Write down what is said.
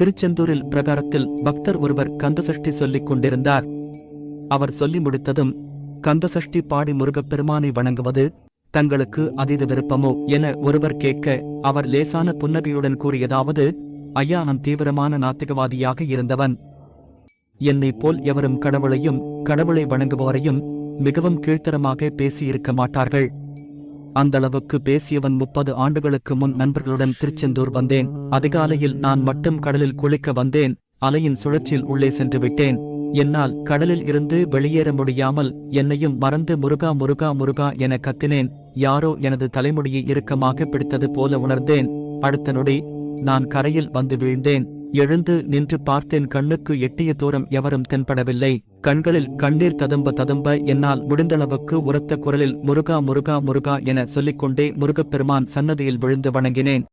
திருச்செந்தூரில் பிரகாரத்தில் பக்தர் ஒருவர் கந்தசஷ்டி சொல்லிக் கொண்டிருந்தார். அவர் சொல்லி முடித்ததும் கந்தசஷ்டி பாடி முருகப்பெருமானை வணங்குவது தங்களுக்கு அதீத விருப்பமோ? என ஒருவர் கேட்க அவர் லேசான புன்னகையுடன் கூறியதாவது ஐயா நான் தீவிரமான நாத்திகவாதியாக இருந்தவன். என்னைப் போல் எவரும் கடவுளையும் கடவுளை வணங்குபவரையும் மிகவும் கீழ்த்தரமாக பேசியிருக்க மாட்டார்கள். அந்த அளவுக்கு பேசியவன் முப்பது ஆண்டுகளுக்கு முன் நண்பர்களுடன் திருச்செந்தூர் வந்தேன். அதிகாலையில் நான் மட்டும் கடலில் குளிக்க வந்தேன். அலையின் சுழற்சியில் உள்ளே சென்று விட்டேன். என்னால் கடலில் இருந்து வெளியேற முடியாமல் என்னையும் மறந்து முருகா முருகா முருகா என கத்தினேன். யாரோ எனது தலைமுடியை இறுக்கமாக பிடித்தது போல உணர்ந்தேன். அடுத்த நொடி நான் கரையில் வந்து வீழ்ந்தேன். எழுந்து நின்று பார்த்தேன் கண்ணுக்கு எட்டிய தூரம் எவரும் தென்படவில்லை. கண்களில் கண்ணீர் ததும்ப ததும்ப என்னால் முடிந்தளவுக்கு உரத்த குரலில் முருகா முருகா முருகா என சொல்லிக்கொண்டே முருகப்பெருமான் சன்னதியில் விழுந்து வணங்கினேன்.